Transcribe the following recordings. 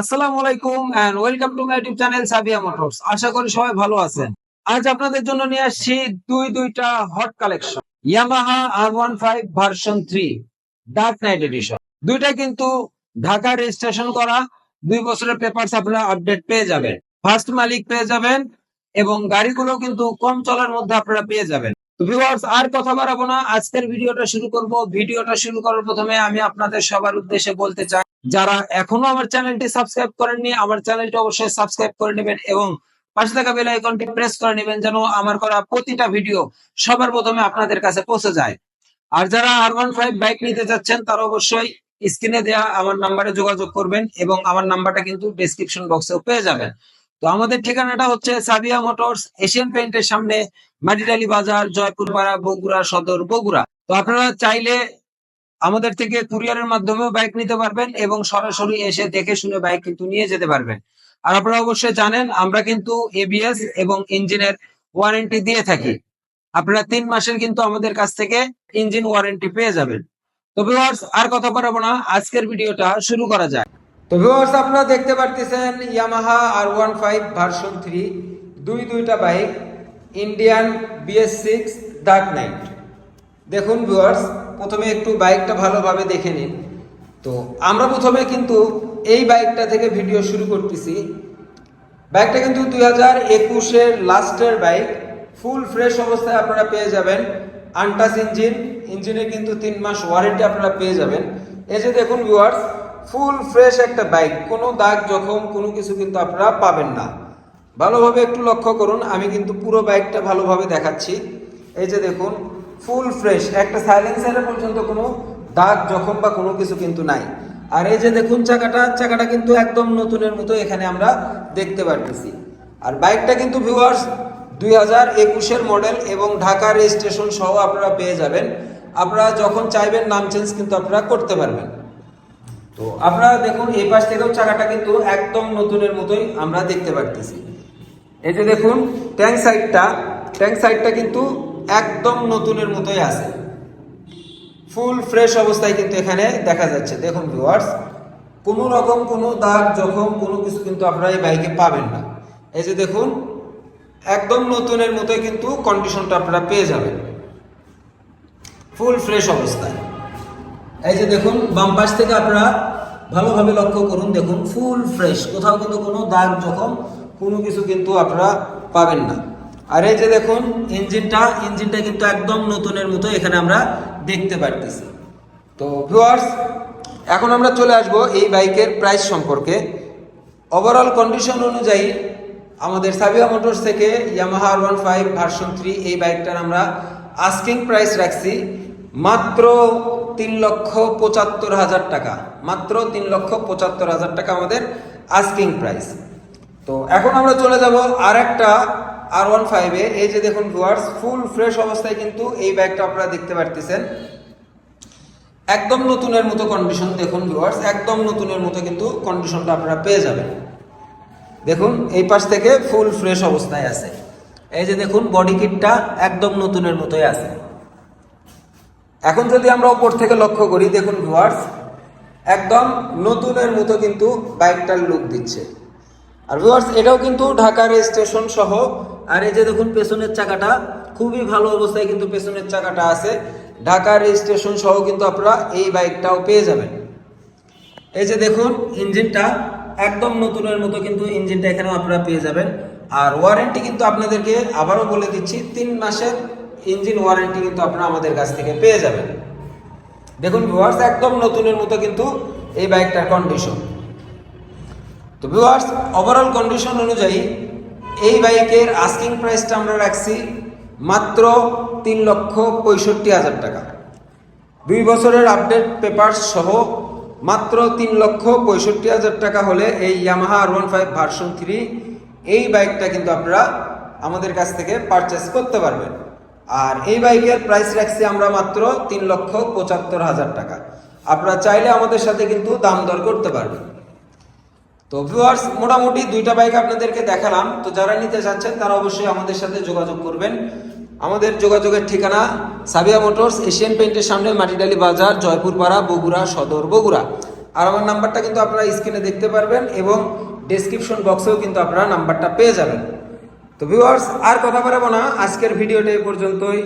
আসসালামু আলাইকুম and welcome to my YouTube channel Sabiya motors আশা করি সবাই ভালো আছেন। আজ আপনাদের জন্য নিয়ে আসছি দুই দুইটা hot collection Yamaha R one five version three dark knight edition দুইটা কিন্তু ঢাকা রেজিস্ট্রেশন করা। দুই বছরের পেপারস আপনারা আপডেট পেয়ে যাবেন। ফার্স্ট মালিক পেয়ে যাবেন এবং গাড়িগুলো কিন্তু কম চলার মধ্যে আপনারা পেয়ে যাবেন। ভিউয়ার্স আর কথা বাড়াবো না। আজকের ভিডিওটা শুরু করব। ভিডিওটা শুরু করার প্রথমে আমি আপনাদের সবার উদ্দেশ্যে বলতে চাই যারা এখনও আমার চ্যানেলটি সাবস্ক্রাইব করেননি, আমার চ্যানেলটি অবশ্যই সাবস্ক্রাইব করে নেবেন এবং পাশে থাকা বেল আইকনটি প্রেস করে নেবেন যেন আমার করা প্রতিটা ভিডিও সবার প্রথমে আপনাদের কাছে পৌঁছে যায়। আর যারা আর ওয়ান ফাইভ বাইক নিতে যাচ্ছেন, তারা অবশ্যই স্ক্রিনে দেওয়া আমার নাম্বারে যোগাযোগ করবেন এবং আমার নাম্বারটা কিন্তু ডেসক্রিপশন বক্সেও পেয়ে যাবেন। তো আমাদের ঠিকানাটা হচ্ছে সাবিয়া মোটরস, এশিয়ান পেইন্টের সামনে মাটিডালি বাজার জয়পুর পাড়া বগুড়া সদর, বগুড়া। তো আপনারা চাইলে আমাদের থেকে কুরিয়ারের মাধ্যমেও বাইক নিতে পারবেন এবং সরাসরি এসে দেখে শুনে বাইক কিন্তু নিয়ে যেতে পারবেন। আর আপনারা অবশ্যই জানেন, আমরা কিন্তু এবিএস এবং ইঞ্জিনের ওয়ারেন্টি দিয়ে থাকি। আপনারা তিন মাসের কিন্তু আমাদের কাছ থেকে ইঞ্জিন ওয়ারেন্টি পেয়ে যাবেন। তো ভিউয়ার্স আর কথা বলব না, আজকের ভিডিওটা শুরু করা যায় তো ভিউয়ার্স আপনারা দেখতে পারতেছেন Yamaha R one five version three দুই দুইটা bike Indian BS six dark knight দেখুন ভিউয়ার্স প্রথমে একটু বাইকটা ভালোভাবে দেখে নিন। তো আমরা প্রথমে কিন্তু এই বাইকটা থেকে ভিডিও শুরু করতেছি। বাইকটা কিন্তু দুই হাজার একুশের লাস্টের বাইক। ফুল ফ্রেশ অবস্থায় আপনারা পেয়ে যাবেন। Untouched engine. ইঞ্জিনে কিন্তু তিন মাস ওয়ারেন্টি আপনারা পেয়ে যাবেন। এই যে দেখুন ভিউয়ার্স ফুল ফ্রেশ একটা বাইক। কোনো দাগ, জখম, কোনো কিছু কিন্তু আপনারা পাবেন না। ভালোভাবে একটু লক্ষ্য করুন, আমি কিন্তু পুরো বাইকটা ভালোভাবে দেখাচ্ছি। এই যে দেখুন ফুল ফ্রেশ, একটা সাইলেন্সারের পর্যন্ত কোনো দাগ, জখম বা কোনো কিছু কিন্তু নাই। আর এই যে দেখুন চাকাটা চাকাটা কিন্তু একদম নতুনের মতো এখানে আমরা দেখতে পারতেছি। আর বাইকটা কিন্তু ভিউয়ার্স দুই হাজার একুশের মডেল এবং ঢাকা রেজিস্ট্রেশন সহ আপনারা পেয়ে যাবেন। আপনারা যখন চাইবেন নাম চেঞ্জ কিন্তু আপনারা করতে পারবেন। তো আপনারা দেখুন, এই পাশ থেকেও চাকাটা কিন্তু একদম নতুনের মতোই আমরা দেখতে পারতেছি। এই যে দেখুন ট্যাঙ্ক সাইডটা ট্যাঙ্ক সাইডটা কিন্তু একদম নতুনের মতোই আছে। ফুল ফ্রেশ অবস্থায় কিন্তু এখানে দেখা যাচ্ছে। দেখুন ভিউয়ার্স কোনো রকম কোনো দাগ, জখম, কোনো কিছু কিন্তু আপনারা এই বাইকে পাবেন না। এই যে দেখুন, একদম নতুনের মতোই কিন্তু কন্ডিশনটা আপনারা পেয়ে যাবেন। ফুল ফ্রেশ অবস্থায়। এই যে দেখুন, বাম থেকে আপনারা ভালোভাবে লক্ষ্য করুন। দেখুন, ফুল ফ্রেশ, কোথাও কিন্তু কোনো দাগ, জখম, কোনো কিছু কিন্তু আপনারা পাবেন না। আর এই যে দেখুন ইঞ্জিনটা ইঞ্জিনটা কিন্তু একদম নতুনের মতো এখানে আমরা দেখতে পারতেছি। তো ভিউয়ার্স এখন আমরা চলে আসব এই বাইকের প্রাইস সম্পর্কে। ওভারঅল কন্ডিশন অনুযায়ী আমাদের সাবিয়া মোটরস থেকে Yamaha one five version three এই বাইকটার আমরা আস্কিং প্রাইস রাখছি মাত্র তিন লক্ষ পঁচাত্তর হাজার টাকা। মাত্র তিন লক্ষ পঁচাত্তর হাজার টাকা আমাদের আস্কিং প্রাইস তো এখন আমরা চলে যাব আর একটা আর ওয়ান ফাইভে এই যে দেখুন ভিউয়ার্স ফুল ফ্রেশ অবস্থায় কিন্তু এই ব্যাগটা আপনারা দেখতে পারতেছেন। একদম নতুনের মতো কন্ডিশন দেখুন ভিউয়ার্স একদম নতুনের মতো কিন্তু কন্ডিশনটা আপনারা পেয়ে যাবেন। দেখুন, এই পাশ থেকে ফুল ফ্রেশ অবস্থায় আছে। এই যে দেখুন বডি কিটটা একদম নতুনের মতোই আছে। এখন যদি আমরা উপর থেকে লক্ষ্য করি, দেখুন ভিউয়ার্স একদম নতুনের মতো কিন্তু বাইকটার লুক দিচ্ছে। আর ভিউয়ার্স এটাও কিন্তু ঢাকা রেজিস্ট্রেশন সহ আর এই যে দেখুন পেছনের চাকাটা, খুবই ভালো অবস্থায় কিন্তু পেছনের চাকাটা আছে। ঢাকা রেজিস্ট্রেশন সহ কিন্তু আপনারা এই বাইকটাও পেয়ে যাবেন। এই যে দেখুন, ইঞ্জিনটা একদম নতুনের মতো কিন্তু ইঞ্জিনটা এখানেও আপনারা পেয়ে যাবেন। আর ওয়ারেন্টি কিন্তু আপনাদেরকে আবারও বলে দিচ্ছি, তিন মাসের ইঞ্জিন ওয়ারেন্টি কিন্তু আপনারা আমাদের কাছ থেকে পেয়ে যাবেন। দেখুন ভিউয়ার্স একদম নতুনের মতো কিন্তু এই বাইকটার কন্ডিশন তো ভিউয়ার্স ওভারঅল কন্ডিশন অনুযায়ী এই বাইকের আস্কিং প্রাইসটা আমরা রাখছি মাত্র তিন লক্ষ পঁয়ষট্টি হাজার টাকা। দুই বছরের আপডেট পেপার সহ মাত্র তিন লক্ষ পঁয়ষট্টি হাজার টাকা হলে এই Yamaha R one five version three এই বাইকটা কিন্তু আপনারা আমাদের কাছ থেকে পারচেস করতে পারবেন। আর এই বাইকের প্রাইস রাখছি আমরা মাত্র তিন লক্ষ পঁচাত্তর হাজার টাকা। আপনারা চাইলে আমাদের সাথে কিন্তু দাম দর করতে পারবেন। তো ভিউয়ার্স মোটামুটি দুইটা বাইক আপনাদেরকে দেখালাম। তো যারা নিতে চাচ্ছেন, তারা অবশ্যই আমাদের সাথে যোগাযোগ করবেন। আমাদের যোগাযোগের ঠিকানা সাবিয়া মোটরস, এশিয়ান পেইন্টের সামনে মাটিডালি বাজার জয়পুর পাড়া বগুড়া, সদর, বগুড়া। আর আমার নাম্বারটা কিন্তু আপনারা স্ক্রিনে দেখতে পারবেন এবং ডেসক্রিপশন বক্সেও কিন্তু আপনারা নাম্বারটা পেয়ে যাবেন। তো ভিউয়ার্স আর কথা বাড়াবো না। আজকের ভিডিওটা এই পর্যন্তই।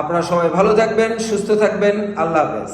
আপনারা সবাই ভালো থাকবেন, সুস্থ থাকবেন। আল্লাহ হাফেজ।